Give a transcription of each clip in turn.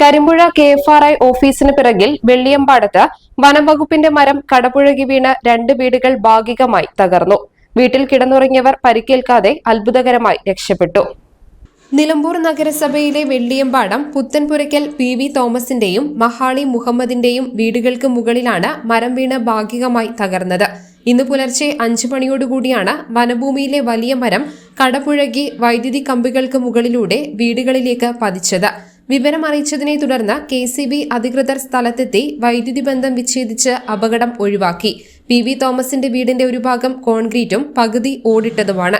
Karimpuzha K F R I ഓഫീസിന് പിറകിൽ വെള്ളിയമ്പാടത്ത് വനംവകുപ്പിന്റെ മരം കടപുഴകി വീണ് രണ്ട് വീടുകൾ ഭാഗികമായി തകർന്നു. വീട്ടിൽ കിടന്നുറങ്ങിയവർ പരിക്കേൽക്കാതെ അത്ഭുതകരമായി രക്ഷപ്പെട്ടു. നിലമ്പൂർ നഗരസഭയിലെ വെള്ളിയമ്പാടം പുത്തൻപുരയ്ക്കൽ പി വി തോമസിന്റെയും മഹാളി മുഹമ്മദിന്റെയും വീടുകൾക്ക് മുകളിലാണ് മരം വീണ് ഭാഗികമായി തകർന്നത്. ഇന്ന് പുലർച്ചെ അഞ്ചു മണിയോടുകൂടിയാണ് വനഭൂമിയിലെ വലിയ മരം കടപുഴകി വൈദ്യുതി കമ്പികൾക്ക് മുകളിലൂടെ വീടുകളിലേക്ക് പതിച്ചത്. വിവരം അറിയിച്ചതിനെ തുടർന്ന് കെ സി ബി അധികൃതർ സ്ഥലത്തെത്തി വൈദ്യുതി ബന്ധം വിച്ഛേദിച്ച് അപകടം ഒഴിവാക്കി. പി വി തോമസിന്റെ വീടിന്റെ ഒരു ഭാഗം കോൺക്രീറ്റും പകുതി ഓടിട്ടതുമാണ്.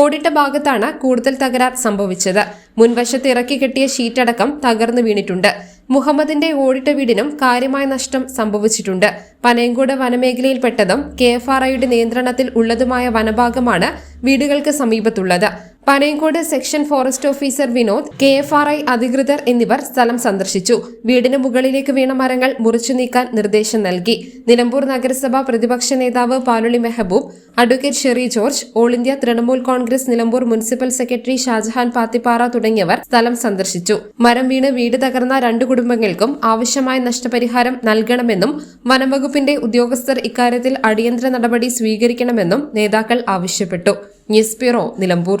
ഓടിട്ട ഭാഗത്താണ് കൂടുതൽ തകരാർ സംഭവിച്ചത്. മുൻവശത്ത് ഇറക്കി കെട്ടിയ ഷീറ്റടക്കം തകർന്നു വീണിട്ടുണ്ട്. മുഹമ്മദിന്റെ ഓടിട്ട വീടിനും കാര്യമായ നഷ്ടം സംഭവിച്ചിട്ടുണ്ട്. പനയങ്കോട് വനമേഖലയിൽപ്പെട്ടതും കെ എഫ് ആർ ഐയുടെ നിയന്ത്രണത്തിൽ ഉള്ളതുമായ വനഭാഗമാണ് വീടുകൾക്ക് സമീപത്തുള്ളത്. Panayankode section forest officer Vinod K F R I അധികൃതർ എന്നിവർ സ്ഥലം സന്ദർശിച്ചു. വീടിന് മുകളിലേക്ക് വീണ മരങ്ങൾ മുറിച്ചു നീക്കാൻ നിർദ്ദേശം നൽകി. നിലമ്പൂർ നഗരസഭ പ്രതിപക്ഷ നേതാവ് Paluli Mehaboob advocate Sherry George all India Trinamool Congress Nilambur municipal secretary Shajahan Pathippara തുടങ്ങിയവർ സ്ഥലം സന്ദർശിച്ചു. മരം വീണ് വീട് തകർന്ന രണ്ട് കുടുംബങ്ങൾക്കും ആവശ്യമായ നഷ്ടപരിഹാരം നൽകണമെന്നും വനംവകുപ്പിന്റെ ഉദ്യോഗസ്ഥർ ഇക്കാര്യത്തിൽ അടിയന്തര നടപടി സ്വീകരിക്കണമെന്നും നേതാക്കൾ ആവശ്യപ്പെട്ടു. News bureau Nilambur.